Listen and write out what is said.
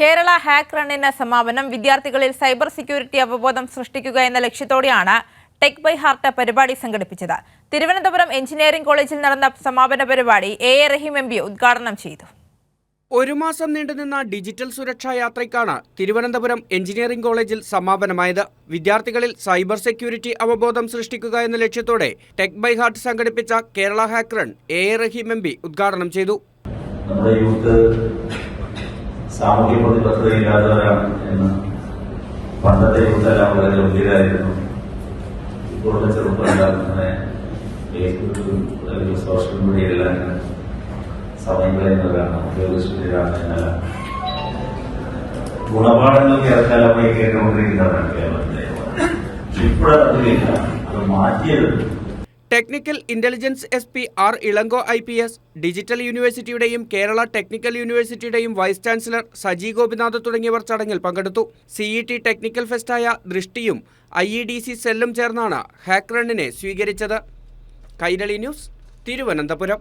Kerala hack റണ്ണിന് സമാപനം. വിദ്യാർത്ഥികളിൽ cyber security അവബോധം സൃഷ്ടിക്കുക എന്ന ലക്ഷ്യത്തോടെയാണ് ടെക് ബൈ ഹാർട്ട് പരിപാടി സംഘടിപ്പിച്ചത്. തിരുവനന്തപുരം എഞ്ചിനീയറിംഗ് കോളേജിൽ നടന്ന സമാപന പരിപാടി A A Rahim M P ഉദ്ഘാടനം ചെയ്തു. ഒരു മാസം നീണ്ടുനിന്ന ഡിജിറ്റൽ സുരക്ഷാ യാത്രയ്ക്കാണ് തിരുവനന്തപുരം എഞ്ചിനീയറിംഗ് കോളേജിൽ സമാപനമായത്. വിദ്യാർത്ഥികളിൽ സൈബർ സെക്യൂരിറ്റി അവബോധം സൃഷ്ടിക്കുക എന്ന ലക്ഷ്യത്തോടെ ടെക് ബൈ ഹാർട്ട് സംഘടിപ്പിച്ച Kerala hackathon A A Rahim M P ഉദ്ഘാടനം ചെയ്തു. നമ്മുടെ പ്രതിബദ്ധത ഇല്ലാത്തവരാണ് എന്ന് പണ്ടത്തെ കുറിച്ചെല്ലാം വളരെ ഗംഭീരായിരുന്നു. ഇപ്പോഴത്തെ ചെറുപ്പമുണ്ടാക്കുന്നതിനെ ഫേസ്ബുക്കിലും സോഷ്യൽ മീഡിയയിലെല്ലാം സമയം കളയുന്നവരാണ് ഉപയോഗശൂന്യരാണ് എന്നല്ല ഗുണപാഠങ്ങൾ ഇറക്കാലമായി കേട്ടുകൊണ്ടിരിക്കുന്നവരാണ് കേരളത്തിലെ പക്ഷെ ഇപ്പോഴതില്ല അത് മാറ്റിയത് technical intelligence S P R Ilango I P S digital യൂണിവേഴ്സിറ്റിയുടെയും Kerala technical യൂണിവേഴ്സിറ്റിയുടെയും വൈസ് ചാൻസലർ സജി ഗോപിനാഥ് തുടങ്ങിയവർ ചടങ്ങിൽ പങ്കെടുത്തു. സിഇടി ടെക്നിക്കൽ ഫെസ്റ്റായ ദൃഷ്ടിയും ഐ ഇ ഡി സി സെല്ലും ചേർന്നാണ് ഹാക്ക് റണ്ണിനെ സ്വീകരിച്ചത്. കൈരളി ന്യൂസ് തിരുവനന്തപുരം.